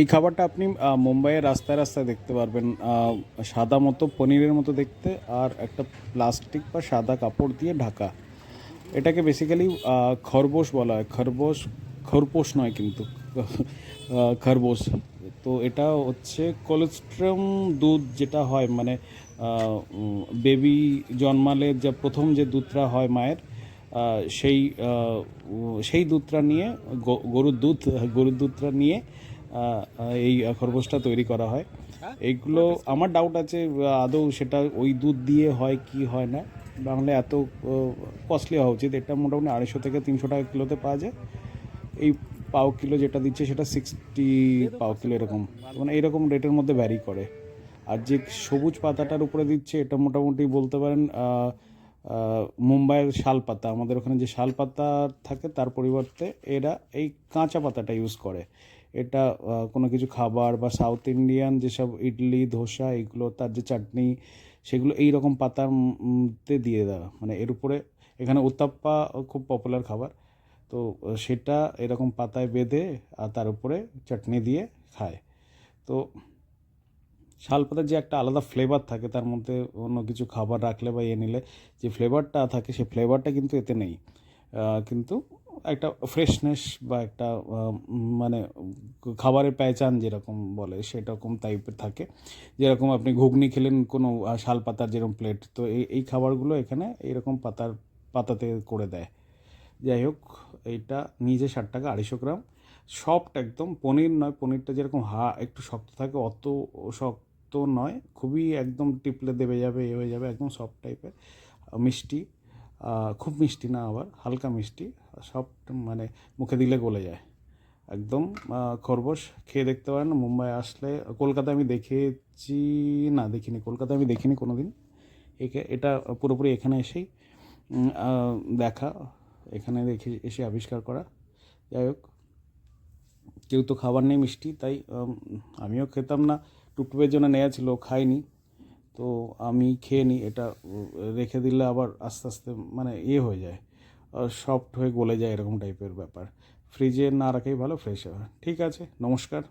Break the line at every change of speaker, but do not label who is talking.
এই খাবারটা আপনি মুম্বাইয়ের রাস্তায় রাস্তায় দেখতে পারবেন। সাদা মতো, পনিরের মতো দেখতে, আর একটা প্লাস্টিক বা সাদা কাপড় দিয়ে ঢাকা। এটাকে বেসিক্যালি খরগোশ বলা হয়। খরগোশ, খরপোশ নয় কিন্তু খরগোশ। তো এটা হচ্ছে কোলেস্ট্রম দুধ যেটা হয় মানে বেবি জন্মালে যা প্রথম যে দুধটা হয় মায়ের সেই সেই দুধটা নিয়ে গরুর দুধ, গরুর দুধটা নিয়ে এই খরগোশটা তৈরি করা হয়। এইগুলো আমার ডাউট আছে আদৌ সেটা ওই দুধ দিয়ে হয় কি হয় না। বাংলায় এত কস্টলি হওয়া উচিত। এটা মোটামুটি আড়াইশো থেকে তিনশো টাকা কিলোতে পাওয়া যায়। এই পাও কিলো যেটা দিচ্ছে সেটা সিক্সটি পাও কিলো এরকম। মানে এরকম রেটের মধ্যে ভ্যারি করে। আর যে সবুজ পাতাটার উপরে দিচ্ছে এটা মোটামুটি বলতে পারেন মুম্বাইয়ের শাল পাতা। আমাদের ওখানে যে শাল পাতা থাকে তার পরিবর্তে এরা এই কাঁচা পাতাটা ইউজ করে। এটা কোনো কিছু খাবার বা সাউথ ইন্ডিয়ান যেসব ইডলি, ধোসা, এগুলো তার যে চাটনি, সেগুলো এই রকম পাতার তে দিয়ে দেওয়া মানে এর উপরে, এখানে উত্তাপ্পা খুব পপুলার খাবার। তো সেটা এরকম পাতায় বেঁধে আর তার উপরে চাটনি দিয়ে খায়। তো শালপাতার যে একটা আলাদা ফ্লেভার থাকে, তার মধ্যে অন্য কিছু খাবার রাখলে বা ইয়ে নিলে যে ফ্লেভারটা থাকে সেই ফ্লেভারটা কিন্তু এতে নেই। কিন্তু একটা ফ্রেশনেস বা একটা মানে খাবারের পেঁচান যেরকম বলে সেরকম টাইপের থাকে। যেরকম আপনি ঘুগনি খেলেন কোনো শাল পাতার যেরকম প্লেট তো এই এই খাবারগুলো এখানে এইরকম পাতার, পাতাতে করে দেয়। যাই হোক, এইটা নিজে ষাট টাকা, আড়াইশো গ্রাম। সফট একদম, পনির নয়, পনিরটা যেরকম হা, একটু শক্ত থাকে, অত শক্ত নয়, খুবই একদম টিপলে দেবে যাবে, এ হয়ে যাবে, একদম সফট টাইপের মিষ্টি খুব মিষ্টি না আবার, হালকা মিষ্টি। সফট মানে মুখে দিলে গলে যায়। একদম খরগোশ খেয়ে দেখতে পারেন। মুম্বাই আসলে, কলকাতায় আমি দেখেছি, না দেখিনি, কলকাতায় আমি দেখিনি কোনো দিন একে, এটা পুরোপুরি এখানে এসেই দেখা। এখানে দেখে এসে আবিষ্কার করা। যাই হোক, কেউ তো খাবার নেই মিষ্টি, তাই আমিও খেতাম না। টুকটুকের জন্য নেওয়া ছিল, খাইনি। তো আমি খেয়ে নিই এটা রেখে দিলে আবার আস্তে আস্তে মানে ইয়ে হয়ে যায়। সফট হয়ে গলে যায় এরকম টাইপের ব্যাপার। ফ্রিজে না রাখাই ভালো ফ্রেশ হয়। ঠিক আছে, নমস্কার।